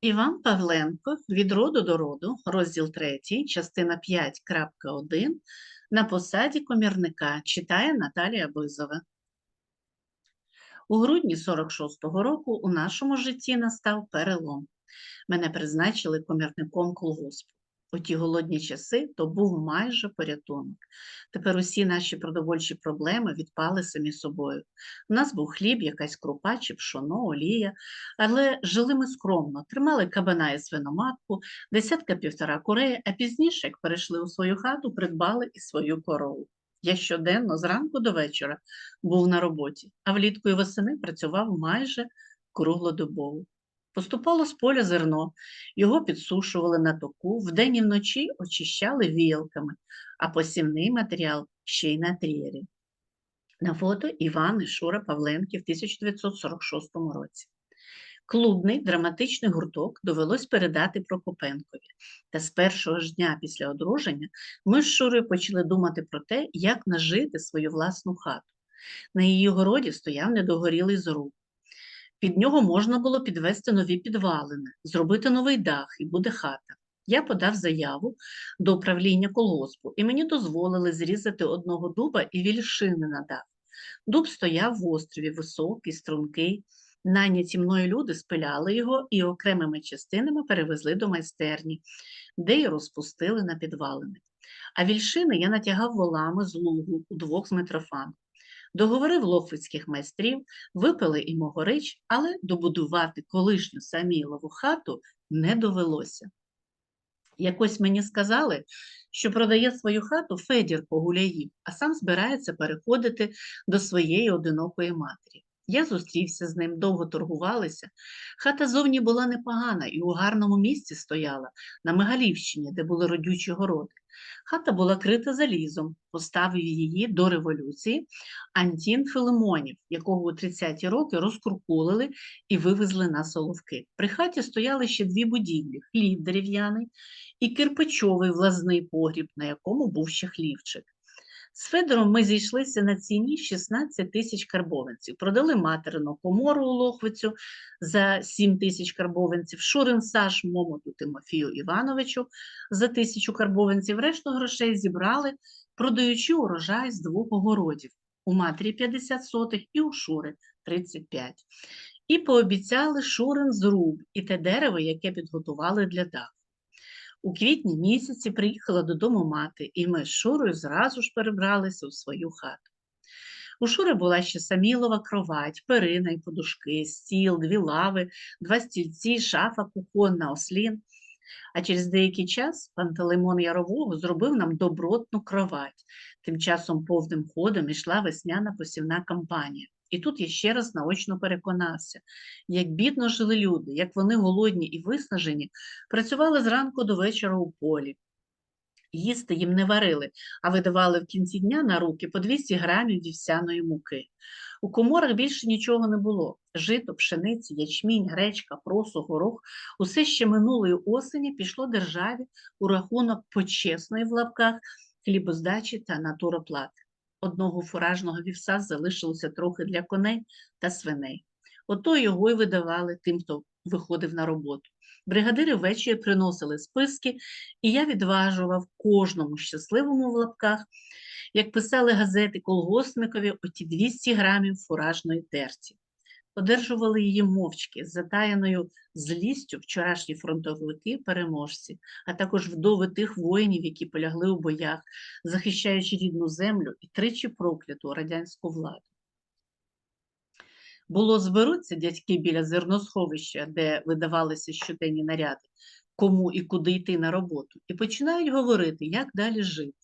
Іван Павленко від роду до роду, розділ 3, частина 5.1 на посаді комірника читає Наталія Бизова. У грудні 46-го року у нашому житті настав перелом. Мене призначили комірником колгоспу. У ті голодні часи то був майже порятунок. Тепер усі наші продовольчі проблеми відпали самі собою. У нас був хліб, якась крупа чи пшоно, олія, але жили ми скромно, тримали кабана і свиноматку, десятка півтора курей, а пізніше, як перейшли у свою хату, придбали і свою корову. Я щоденно зранку до вечора був на роботі, а влітку і восени працював майже круглодобово. Поступало з поля зерно, його підсушували на току, вдень і вночі очищали віялками, а посівний матеріал ще й на трієрі. На фото Іван і Шура Павленки в 1946 році. Клубний драматичний гурток довелось передати Прокопенкові. Та з першого ж дня після одруження ми з Шурою почали думати про те, як нажити свою власну хату. На її городі стояв недогорілий зруб. Під нього можна було підвести нові підвалини, зробити новий дах і буде хата. Я подав заяву до управління колгоспу, і мені дозволили зрізати одного дуба і вільшини на дах. Дуб стояв в острові, високий, стрункий. Найняті мною люди спиляли його і окремими частинами перевезли до майстерні, де й розпустили на підвалини. А вільшини я натягав волами з лугу у двох з Митрофан. Договорив лохвицьких майстрів, випили і могорич, але добудувати колишню Самілову хату не довелося. Якось мені сказали, що продає свою хату Федір Погуляїв, а сам збирається переходити до своєї одинокої матері. Я зустрівся з ним, довго торгувалися. Хата зовні була непогана і у гарному місці стояла, на Мигалівщині, де були родючі городи. Хата була крита залізом, поставив її до революції Антін Филимонів, якого у 30-ті роки розкуркулили і вивезли на Соловки. При хаті стояли ще дві будівлі: хлів дерев'яний і кирпичовий влазний погріб, на якому був ще хлівчик. З Федором ми зійшлися на ціні 16 тисяч карбованців. Продали материну комору у Лохвицю за 7 тисяч карбованців, Шурин Саш Момоту Тимофію Івановичу за тисячу карбованців. Решту грошей зібрали, продаючи урожай з двох огородів. У матері 50 сотих і у Шури 35. І пообіцяли Шурин зруб і те дерево, яке підготували для даху. У квітні місяці приїхала додому мати, і ми з Шурою зразу ж перебралися у свою хату. У Шури була ще самілова кровать, перина й подушки, стіл, дві лави, два стільці, шафа, кухонна, ослін. А через деякий час Пантелеймон Ярового зробив нам добротну кровать. Тим часом повним ходом ішла весняна посівна кампанія. І тут я ще раз наочно переконався, як бідно жили люди, як вони голодні і виснажені, працювали зранку до вечора у полі. Їсти їм не варили, а видавали в кінці дня на руки по 200 грамів вівсяної муки. У коморах більше нічого не було. Жито, пшениці, ячмінь, гречка, просо, горох – усе ще минулої осені пішло державі у рахунок почесної в лапках хлібоздачі та натуроплати. Одного фуражного вівса залишилося трохи для коней та свиней. Ото його й видавали тим, хто виходив на роботу. Бригадири ввечері приносили списки, і я відважував кожному щасливому в лапках, як писали газети колгоспникові, оті 200 грамів фуражної терці. Одержували її мовчки з затаяною злістю вчорашні фронтовики-переможці, а також вдови тих воїнів, які полягли у боях, захищаючи рідну землю і тричі прокляту радянську владу. Було зберуться дядьки біля зерносховища, де видавалися щоденні наряди, кому і куди йти на роботу, і починають говорити, як далі жити.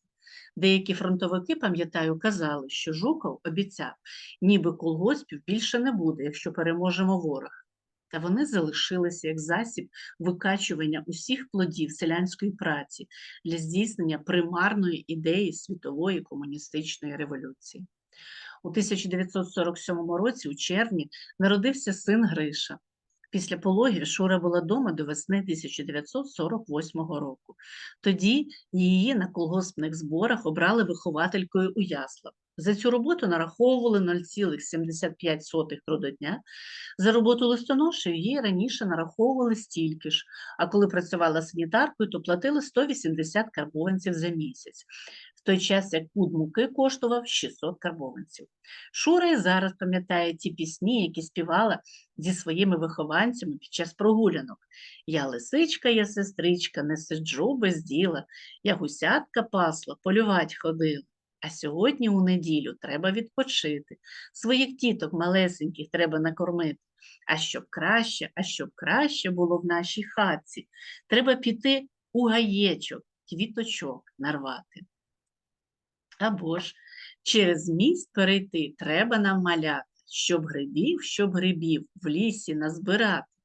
Деякі фронтовики, пам'ятаю, казали, що Жуков обіцяв, ніби колгоспів більше не буде, якщо переможемо ворога. Та вони залишилися як засіб викачування усіх плодів селянської праці для здійснення примарної ідеї світової комуністичної революції. У 1947 році, у червні, народився син Гриша. Після пологів Шура була дома до весни 1948 року. Тоді її на колгоспних зборах обрали вихователькою у яслах. За цю роботу нараховували 0,75 трудодня. За роботу листоношею їй раніше нараховували стільки ж, а коли працювала санітаркою, то платили 180 карбованців за місяць, в той час як пуд муки коштував 600 карбованців. Шура і зараз пам'ятає ті пісні, які співала зі своїми вихованцями під час прогулянок. Я лисичка, я сестричка, не сиджу без діла, я гусятка пасла, полювать ходила. А сьогодні у неділю треба відпочити. Своїх тіток малесеньких треба накормити. А щоб краще, а щоб краще було в нашій хатці, треба піти у гаєчок, квіточок нарвати. Або ж через міст перейти треба нам маляти, щоб грибів, щоб грибів в лісі назбирати.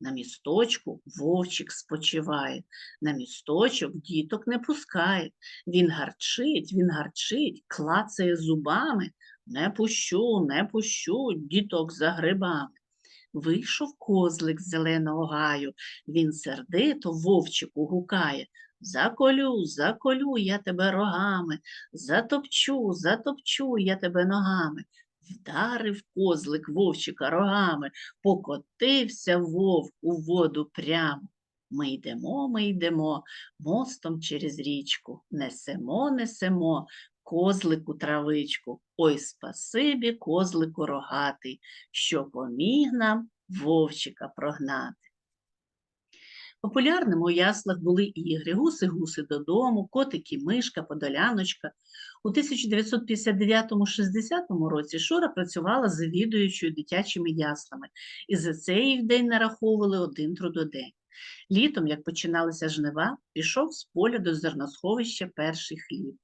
На місточку вовчик спочиває, на місточок діток не пускає. Він гарчить, він гарчить, клацає зубами. Не пущу, не пущу діток за грибами. Вийшов козлик з зеленого гаю, він сердито вовчику гукає. Заколю, заколю я тебе рогами, затопчу, затопчу я тебе ногами. Вдарив козлик вовчика рогами, покотився вовк у воду прямо. Ми йдемо, ми йдемо мостом через річку, несемо, несемо козлику травичку. Ой, спасибі, козлику рогатий, що поміг нам вовчика прогнати. Популярними у яслах були ігри гуси-гуси додому, котики, мишка, подоляночка. У 1959-60 році Шура працювала завідуючою дитячими яслами, і за це їй в день нараховували один трудодень. Літом, як починалися жнива, пішов з поля до зерносховища перший хліб.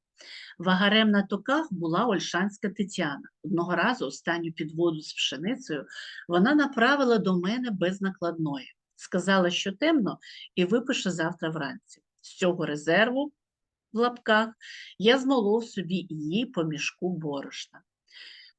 Вагарем на токах була Ольшанська Тетяна. Одного разу останню підводу з пшеницею вона направила до мене без накладної. Сказала, що темно, і випише завтра вранці. З цього резерву в лапках я змолов собі їй по мішку борошна.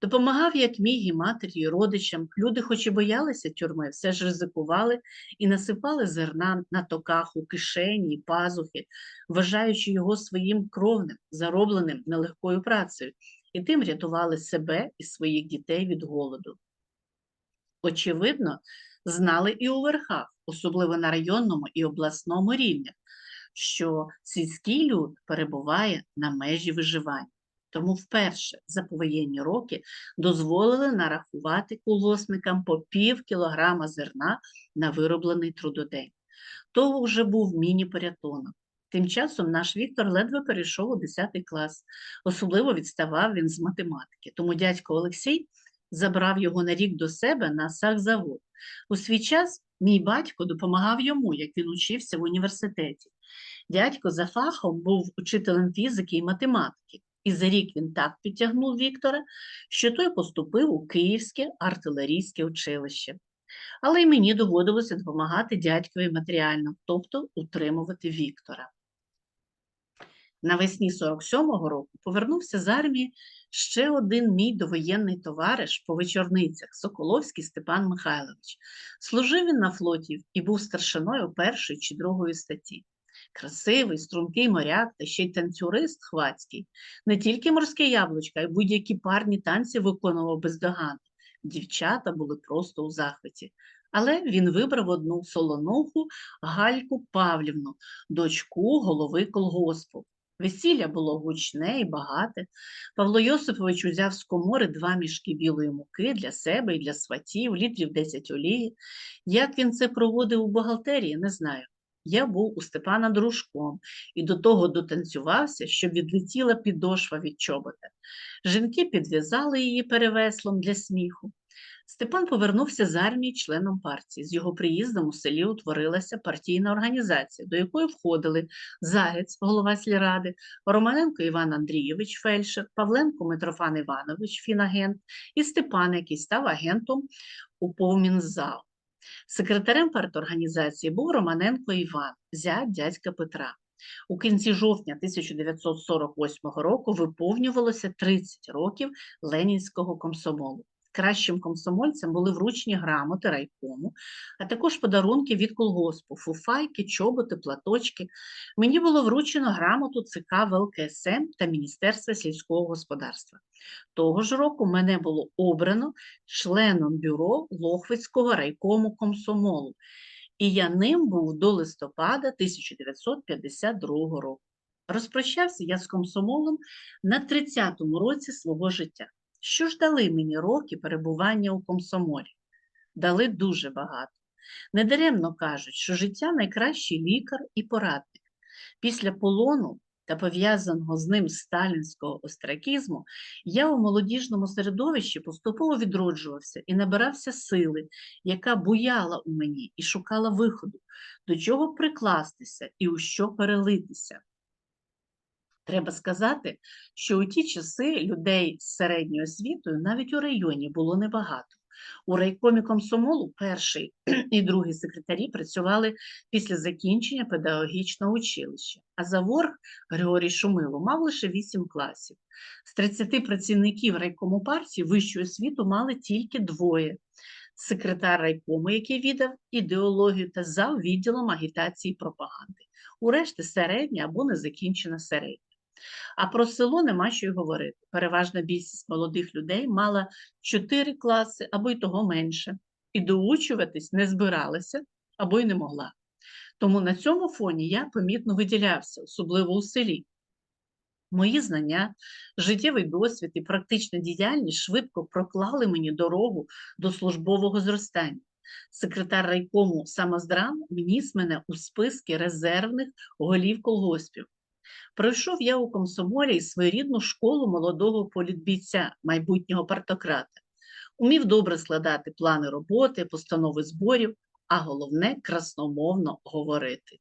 Допомагав, як міг, і матері, і родичам. Люди, хоч і боялися тюрми, все ж ризикували і насипали зерна на токах у кишені, і пазухи, вважаючи його своїм кровним, заробленим нелегкою працею, і тим рятували себе і своїх дітей від голоду. Очевидно, знали і у верхах, особливо на районному і обласному рівнях, що сільський люд перебуває на межі виживання. Тому вперше за повоєнні роки дозволили нарахувати колосникам по пів кілограма зерна на вироблений трудодень. То вже був міні-порятунок. Тим часом наш Віктор ледве перейшов у 10 клас, особливо відставав він з математики. Тому дядько Олексій забрав його на рік до себе на сахзавод. У свій час мій батько допомагав йому, як він учився в університеті. Дядько за фахом був учителем фізики і математики, і за рік він так підтягнув Віктора, що той поступив у Київське артилерійське училище. Але й мені доводилося допомагати дядькові матеріально, тобто утримувати Віктора. Навесні 47-го року повернувся з армії ще один мій довоєнний товариш по вечорницях Соколовський Степан Михайлович. Служив він на флоті і був старшиною першої чи другої статті. Красивий, стрункий моряк та ще й танцюрист хвацький. Не тільки морське яблучко, а й будь-які парні танці виконував бездоганно. Дівчата були просто у захваті. Але він вибрав одну солонуху Гальку Павлівну, дочку голови колгоспу. Весілля було гучне і багате. Павло Йосипович узяв з комори два мішки білої муки для себе і для сватів, літрів 10 олії. Як він це проводив у бухгалтерії, не знаю. Я був у Степана дружком і до того дотанцювався, щоб відлетіла підошва від чобота. Жінки підв'язали її перевеслом для сміху. Степан повернувся з армії членом партії. З його приїздом у селі утворилася партійна організація, до якої входили Заєць, голова сільради, Романенко Іван Андрійович, фельдшер, Павленко Митрофан Іванович, фінагент, і Степан, який став агентом у Повмінзал. Секретарем парторганізації був Романенко Іван, зять дядька Петра. У кінці жовтня 1948 року виповнювалося 30 років Ленінського комсомолу. Кращим комсомольцям були вручені грамоти райкому, а також подарунки від колгоспу, фуфайки, чоботи, платочки. Мені було вручено грамоту ЦК ВЛКСМ та Міністерства сільського господарства. Того ж року мене було обрано членом бюро Лохвицького райкому комсомолу, і я ним був до листопада 1952 року. Розпрощався я з комсомолом на 30-му році свого життя. Що ж дали мені роки перебування у комсомолі? Дали дуже багато. Недаремно кажуть, що життя найкращий лікар і порадник. Після полону та пов'язаного з ним сталінського остракізму я у молодіжному середовищі поступово відроджувався і набирався сили, яка буяла у мені і шукала виходу, до чого прикластися і у що перелитися. Треба сказати, що у ті часи людей з середньою освітою навіть у районі було небагато. У райкомі комсомолу перший і другий секретарі працювали після закінчення педагогічного училища, а заворг Григорій Шумило мав лише 8 класів. З 30 працівників райкому партії вищу освіту мали тільки двоє. Секретар райкому, який віддав ідеологію та зав відділом агітації і пропаганди. У решти середня або незакінчена середня. А про село нема що й говорити. Переважна більшість молодих людей мала 4 класи або й того менше, і доучуватись не збиралася або й не могла. Тому на цьому фоні я помітно виділявся, особливо у селі. Мої знання, життєвий досвід і практична діяльність швидко проклали мені дорогу до службового зростання. Секретар райкому самоздрам вніс мене у списки резервних голів колгоспів. Пройшов я у комсомолі своєрідну школу молодого політбійця, майбутнього партократа. Умів добре складати плани роботи, постанови зборів, а головне красномовно говорити.